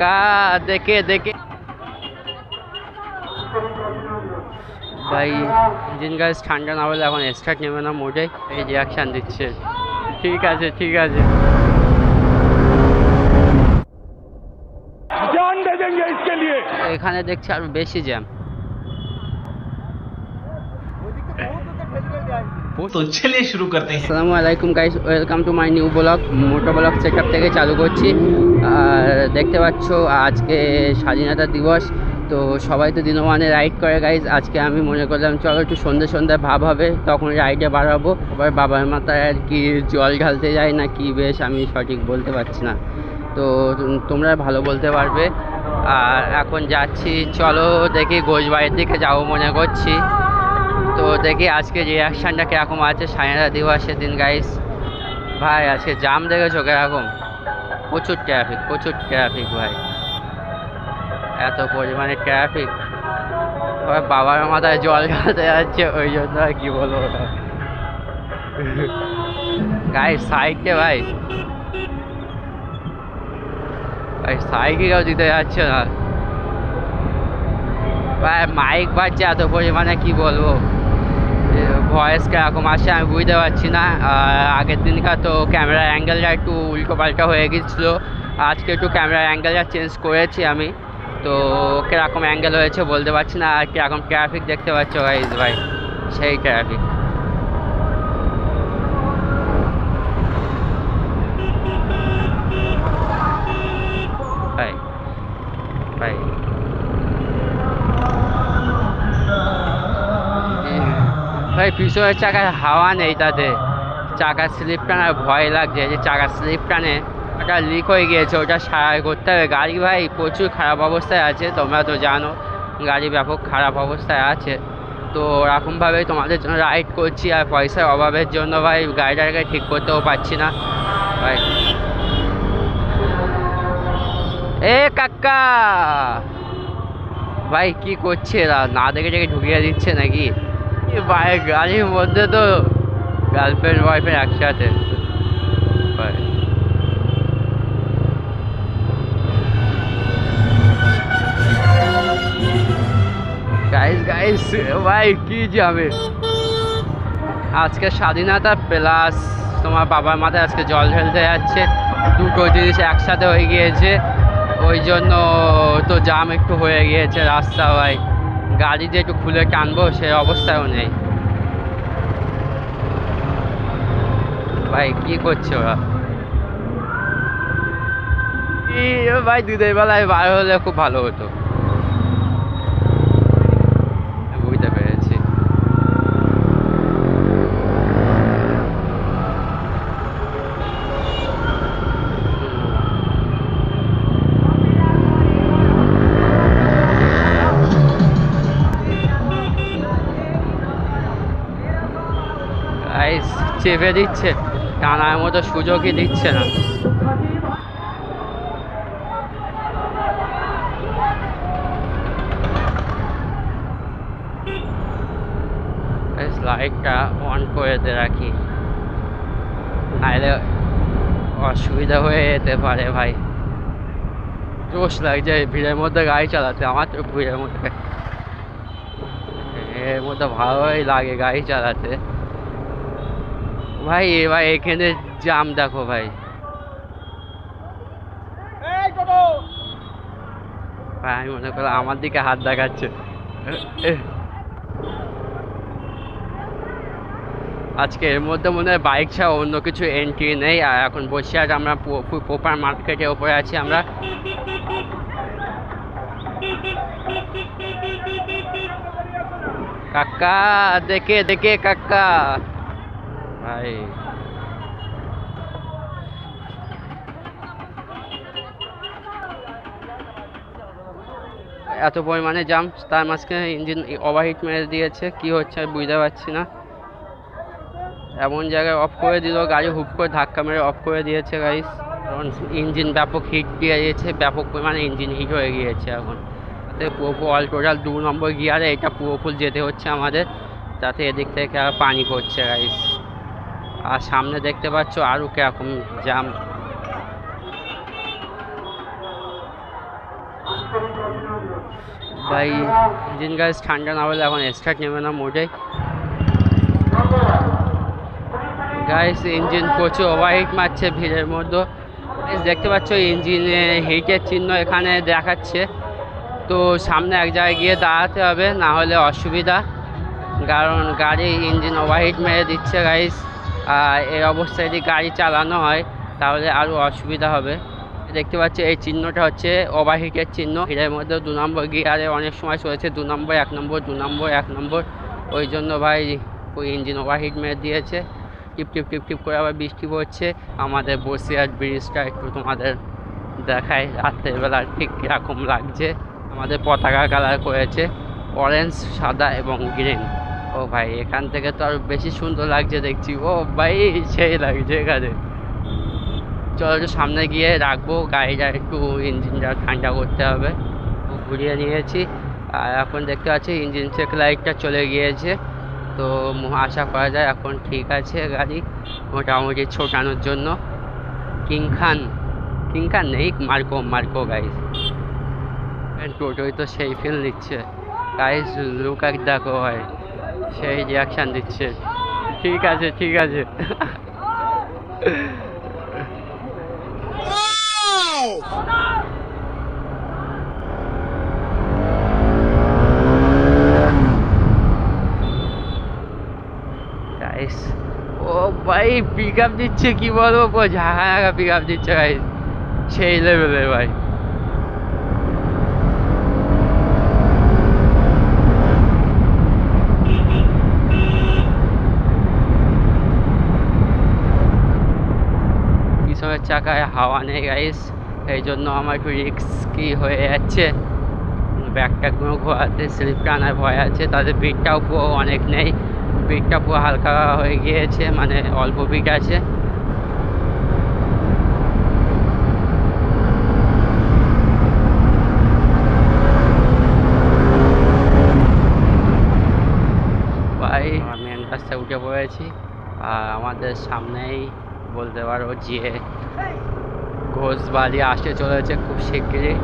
কা দেখে দেখে। ভাই ইঞ্জিন গাছ ঠান্ডা না হলে এখন স্টার্ট নেবে না মোটেই। এই রিয়াকশান দিচ্ছে। ঠিক আছে ঠিক আছে। এখানে দেখছি আর বেশি জ্যাম পোস্ট তো guys welcome to my new blog moto blog setup থেকে চালু করছি। আর দেখতে পাচ্ছ, আজকে স্বাধীনতা দিবস, তো সবাই তো দিনমানে রাইড করে গাইজ আজকে আমি মনে করলাম, চলো একটু সন্ধ্যে সন্ধ্যায় ভাব হবে, তখন রাইডে বাড়াবো। আবার বাবার মাথায় আর কি জল ঢালতে যায় না, কি বেশ, আমি সঠিক বলতে পারছি না। তো তোমরা ভালো বলতে পারবে। আর এখন যাচ্ছি, চলো দেখি গোজবাড়ির দিকে যাব মনে করছি। দেখি আজকে রিয়াকশানটা কীরকম আছে স্বাধীনতা দিবসের দিন গাইস ভাই, আজকে জাম দেখেছ কীরকম? প্রচুর ট্রাফিক প্রচুর ট্রাফিক ভাই। এত পরিমাণে ট্রাফিক সবাই বাবার মাথায় জল ঢালতে যাচ্ছে, ওই জন্য আর কি বলব গাই সাইডে ভাই। ভাই সাইকে দিতে যাচ্ছে না। ভাই মাইক বাজছে এত পরিমাণে, কি বলব? ভয়েস কীরকম আসে আমি বুঝতে পারছি না। আগের দিনকার তো ক্যামেরার অ্যাঙ্গেলটা একটু উল্টো পাল্টা হয়ে গেছিল আজকে একটু ক্যামেরার অ্যাঙ্গেলটা চেঞ্জ করেছি আমি। তো কীরকম অ্যাঙ্গেল হয়েছে বলতে পারছি না। আর কীরকম ট্রাফিক দেখতে পাচ্ছ গাইজ ভাই? সেই ট্রাফিক। ভাই ভাই। ভাই পিছনের চাকার হাওয়া নেই তাতে। চাকার স্লিপ টানার ভয় লাগছে যে চাকার স্লিপ টানে ওটা লিক হয়ে গিয়েছে, ওটা সারাই করতে হবে। গাড়ি ভাই প্রচুর খারাপ অবস্থায় আছে, তোমরা তো জানো, গাড়ি ব্যাপক খারাপ অবস্থায় আছে। তো ওরকমভাবেই তোমাদের জন্য রাইড করছি, আর পয়সার অভাবের জন্য ভাই, গাড়িটাকে ঠিক করতেও পারছি না। ভাই। এ কাকা! ভাই, কি করছে না দেখে দেখে ঢুকিয়ে দিচ্ছে নাকি? গাড়ির মধ্যে তো গার্লফ্রেন্ড বয়ফ্রেন্ড একসাথে। গাইস গাইস ভাই, কি যাবে আজকে স্বাধীনতা প্লাস তোমার বাবার মাথায় আজকে জল ঢেলতে যাচ্ছে। দুটো জিনিস একসাথে হয়ে গিয়েছে। ওই জন্য তো জাম একটু হয়ে গিয়েছে রাস্তা, ভাই। গাড়ি যে একটু খুলে টানবো সে অবস্থাও নেই। ভাই, কি করছে ওরা? ভাই, দুধের বেলায় বার হলে খুব ভালো হতো। চেপে দিচ্ছে, টানার মতো সুযোগই দিচ্ছে না। লাইটটা অন করে দে রাখি। নাহলে অসুবিধা হয়ে যেতে পারে ভাই। জোশ লাগছে ভিড়ের মধ্যে গাড়ি চালাতে, আমার তো ভিড়ের মধ্যে। এর মধ্যে ভালোই লাগে গাড়ি চালাতে। ভাই এবার এখানে জাম দেখো ভাই। ভাই আমি মনে করলাম আমার দিকে হাত দেখাচ্ছে। আজকে এর মধ্যে মনে হয় বাইক ছাড়া অন্য কিছু এন্ট্রি নেই আর এখন বসে আছি আমরা পোপার মার্কেটের ওপরে আছি আমরা। কাকা দেখে দেখে কাকা। ভাই। এত পরিমাণে জাম তার মাঝখানে ইঞ্জিন ওভারহিট মেরে দিয়েছে, কি হচ্ছে আমি বুঝতে পারছি না। এমন জায়গায় অফ করে দিল, গাড়ি হুপ করে ধাক্কা মেরে অফ করে দিয়েছে গাইস কারণ ইঞ্জিন ব্যাপক হিট দিয়ে দিয়েছে, ব্যাপক পরিমাণে ইঞ্জিন হিট হয়ে গিয়েছে এখন। তাতে পুরোপুর অল টোটাল দু নম্বর গিয়ারে এটা পুরোপুর যেতে হচ্ছে আমাদের, তাতে এদিক থেকে আর পানি পড়ছে গাইস আর সামনে দেখতে পাচ্ছ আরও কীরকম জাম। ভাই ইঞ্জিন গাছ ঠান্ডা না হলে এখন স্টার্ট নেবে না মোটেই। গাইস ইঞ্জিন প্রচুর ওভারহিট মারছে ভিড়ের মধ্যে। দেখতে পাচ্ছ ইঞ্জিনে হিটের চিহ্ন এখানে দেখাচ্ছে। তো সামনে এক জায়গায় গিয়ে দাঁড়াতে হবে, না হলে অসুবিধা। কারণ গাড়ি ইঞ্জিন ওভারহিট মেরে দিচ্ছে গাইস এই অবস্থায় যদি গাড়ি চালানো হয়, তাহলে আরও অসুবিধা হবে। দেখতে পাচ্ছি এই চিহ্নটা হচ্ছে ওভারহিটের চিহ্ন। এর মধ্যে দু নম্বর গিয়ারে অনেক সময় চলেছে, দু নম্বর, এক নম্বর, দু নম্বর, এক নম্বর। ওই জন্য ভাই ওই ইঞ্জিন ওভারহিট মেরে দিয়েছে। টিপ টিপ টিপ টিপ করে আবার বৃষ্টি পড়ছে। আমাদের বসিরহাট ব্রিজটা একটু তোমাদের দেখায় রাত্রেবেলা ঠিক কীরকম লাগছে। আমাদের পতাকা কালার করেছে অরেঞ্জ সাদা এবং গ্রিন ও ভাই, এখান থেকে তো আর বেশি সুন্দর লাগছে দেখছি। ও ভাই, সেই লাগছে এখানে। চলো একটু সামনে গিয়ে রাখব, গাড়িটা একটু ইঞ্জিনটা ঠান্ডা করতে হবে। ঘুরিয়ে নিয়েছি। আর এখন দেখতে পাচ্ছি ইঞ্জিন চেক লাইটটা চলে গিয়েছে। তো আশা করা যায় এখন ঠিক আছে গাড়ি মোটামুটি ছোটানোর জন্য। কিং খান কিং খান নেই? মার্কো মার্কো গাইজ টোটোই তো সেই ফিল নিচ্ছে। গাইজ লুক এক দেখো ভাই সেই রিয়াকশান দিচ্ছে। ঠিক আছে ঠিক আছে। ও ভাই পিক আপ দিচ্ছে কি বলব? ঝাঁকা পিক আপ দিচ্ছে গাইস সেই লেভেলের ভাই পিছনের চাকায় হাওয়া নেই গাইস এই জন্য আমার একটু রিস্কি হয়ে যাচ্ছে। ব্যাগটা কোনো ঘোরাতে স্লিপ টানার ভয় আছে। তাদের বিটটাও পুরো অনেক নেই। বিটটা পুরো হালকা হয়ে গিয়েছে মানে অল্প বিট আছে। ভাই মেন রাস্তায় উঠে পড়েছি। আর আমাদের সামনেই বলতে পারো যে ঘোষবাড়ি আসতে চলেছে খুব শিগগিরই।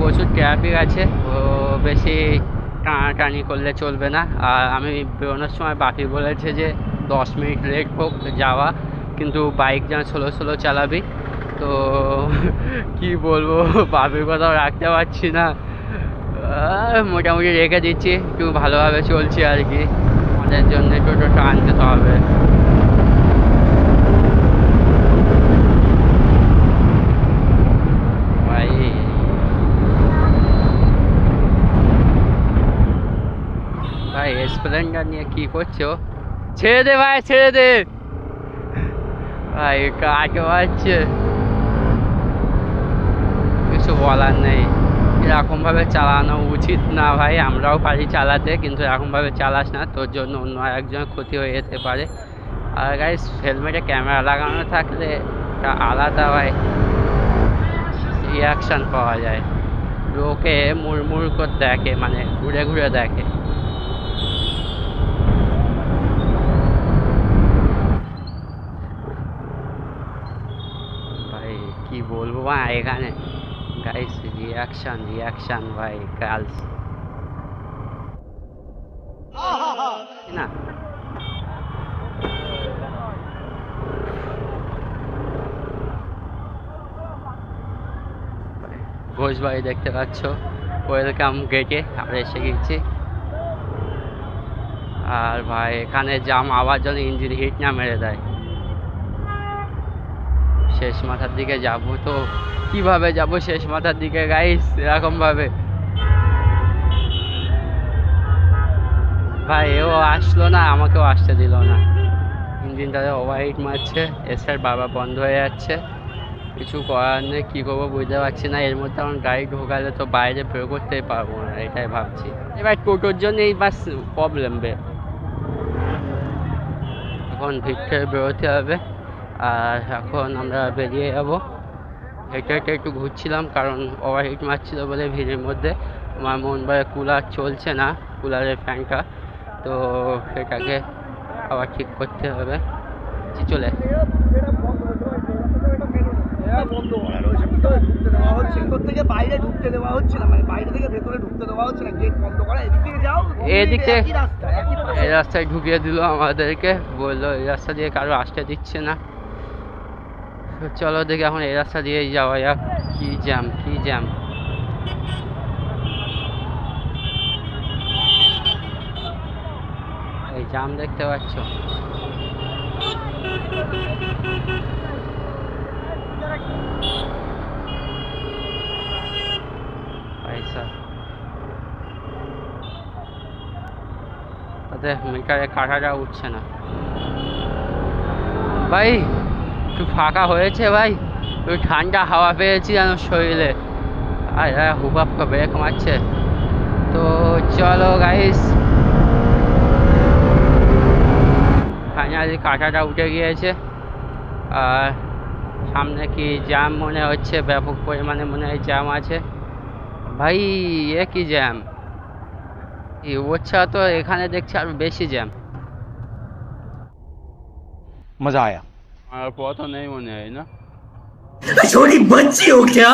প্রচুর ট্রাফিক আছে। ও বেশি টানাটানি করলে চলবে না। আর আমি বেরোনোর সময় বাকি বলেছে যে দশ মিনিট লেট হোক যাওয়া। কিন্তু বাইক যেন স্লো স্লো চালাবি। তো কি বলব বাবির কথাও রাখতে পারছি না। মোটামুটি রেখে দিচ্ছি, একটু ভালোভাবে চলছি আর কি। আমাদের জন্য টোটোটা আনতে তো হবে। ভাই। স্প্লেন্ডার নিয়ে কি করছ? ছেড়ে দে ভাই, ছেড়ে দে। ভাই, কাকে পাচ্ছে কিছু বলার নেই। এরকমভাবে চালানো উচিত না ভাই, আমরাও পারি চালাতে, কিন্তু এরকমভাবে চালাস না। তোর জন্য অন্য একজনের ক্ষতি হয়ে যেতে পারে। আর গাইস হেলমেটে ক্যামেরা লাগানো থাকলে আলাদা ভাই রিয়াকশান পাওয়া যায়। লোকে মুড়মুড় করে দেখে মানে ঘুরে ঘুরে দেখে। ভাই, কি বলব এখানে গাইস রিয়াকশন রিয়াকশন ভাই গার্লস না ঘোষবাড়ি দেখতে পাচ্ছ? ওয়েলকাম গেটে আমরা এসে গেছি। আর ভাই, এখানে জাম আবার যেন ইঞ্জিন হিট না মেরে দেয়। শেষ মাথার দিকে যাব তো। কীভাবে যাব শেষ মাথার দিকে গাইস এরকম ভাবে ভাই, ও আসলো না, আমাকেও আসতে দিল না। ইঞ্জিনটা ওভারহিট মারছে, এসআর বাবা বন্ধ হয়ে যাচ্ছে। কিছু করার নেই, কী করব বুঝতে পারছি না। এর মধ্যে আমার গাড়ি ঢোকালে তো বাইরে বের করতেই পারব না, এটাই ভাবছি। এবার টোটোর জন্য এই বাস প্রবলেম বে। এখন ভিতরে বেরোতে হবে, আর এখন আমরা বেরিয়ে যাব। হেঁটে হেঁটে একটু ঘুরছিলাম কারণ ওভারহিট মারছিল বলে ভিড়ের মধ্যে। আমার মন বলে কুলার চলছে না কুলারের ফ্যানটা তো সেটাকে আবার ঠিক করতে হবে। চলে মানে এদিক। এই রাস্তায় ঢুকিয়ে দিল আমাদেরকে। বলল এই রাস্তা দিয়ে কারও আসতে দিচ্ছে না। চলো দেখি এখন এই রাস্তা দিয়েই যাওয়া যাক। কি জ্যাম কি জ্যাম এই জ্যাম দেখতে পাচ্ছ? পয়সা তাতে মিটারে কাটাটা উঠছে না। ভাই! একটু ফাঁকা হয়েছে ভাই। একটু ঠান্ডা হাওয়া পেয়েছি যেন শরীরে। আর হুপাপ ব্রেক মারছে। তো চলো গাইস ফাইনালি কাঁটাটা উঠে গিয়েছে। আর সামনে কি জ্যাম মনে হচ্ছে? ব্যাপক পরিমাণে মনে হয় জ্যাম আছে। ভাই, এ কি জ্যাম ওচ্ছা তো এখানে দেখছি আরও বেশি জ্যাম মজা আয়া। আর পথ নেই মনে হয় না छोटी बच्ची हो क्या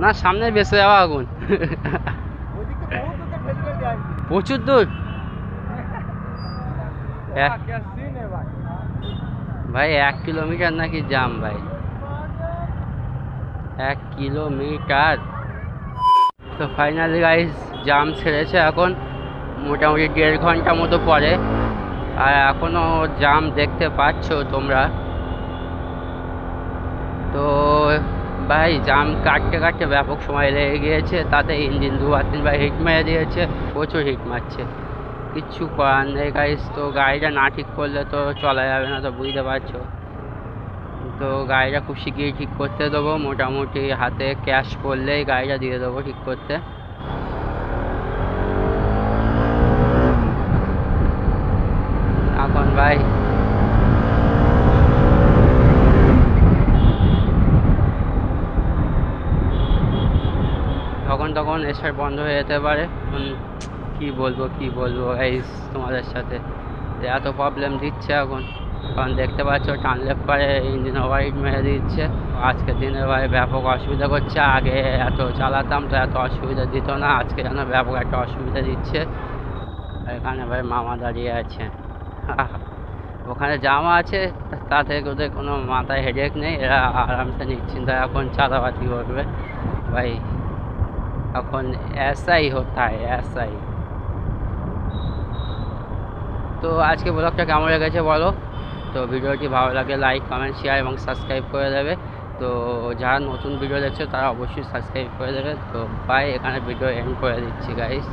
না সামনে বেসে যাওয়া আগুন ওদিকে বহুত দূর থেকে ফেলে দেয় প্রচুর দূর এক क्या सीन है भाई ভাই এক কিলোমিটার নাকি জাম ভাই এক কিলোমিটার তো ফাইনালি গাইস জাম ছেড়েছে এখন। মোটামুটি দেড় ঘণ্টা মতো পরে। আর এখনও জাম দেখতে পাচ্ছ তোমরা। তো ভাই জাম কাটতে কাটতে ব্যাপক সময় লেগে গিয়েছে। তাতে ইঞ্জিন দুবার তিনবার হিট মেরে দিয়েছে। প্রচুর হিট মারছে। কিচ্ছু করার নেই গাইস তো গাড়িটা না ঠিক করলে তো চলা যাবে না, তো বুঝতে পারছ। তো গাড়িটা খুব শিগগিরই ঠিক করতে দেবো। মোটামুটি হাতে ক্যাশ করলেই গাড়িটা দিয়ে দেবো ঠিক করতে। এখন ভাই তখন তখন এসআর বন্ধ হয়ে যেতে পারে। কি বলব কি বলব, এই তোমাদের সাথে। এত প্রবলেম দিচ্ছে এখন। কারণ দেখতে পাচ্ছ টানলে পরে ইঞ্জিন ওভারহিট মেরে দিচ্ছে। আজকের দিনে ভাই ব্যাপক অসুবিধা করছে। আগে এত চালাতাম, তো এত অসুবিধা দিত না। আজকে যেন ব্যাপক একটা অসুবিধা দিচ্ছে। এখানে ভাই মামা দাঁড়িয়ে আছে। ওখানে জামা আছে, তা থেকে ওদের কোনো মাথায় হেডেক নেই। এরা আরামসে নিশ্চিন্তে এখন চালাবাতি করবে। ভাই, এখন এসাই হতা হয় এসাই তো আজকে ব্লগটা কেমন লেগেছে বলো? তো ভিডিওটি ভালো লাগে লাইক কমেন্ট শেয়ার এবং সাবস্ক্রাইব করে দেবে। তো যারা নতুন ভিডিও দেখছে, তারা অবশ্যই সাবস্ক্রাইব করে দেবে। তো বাই এখানে ভিডিও এন্ড করে দিচ্ছি গাইস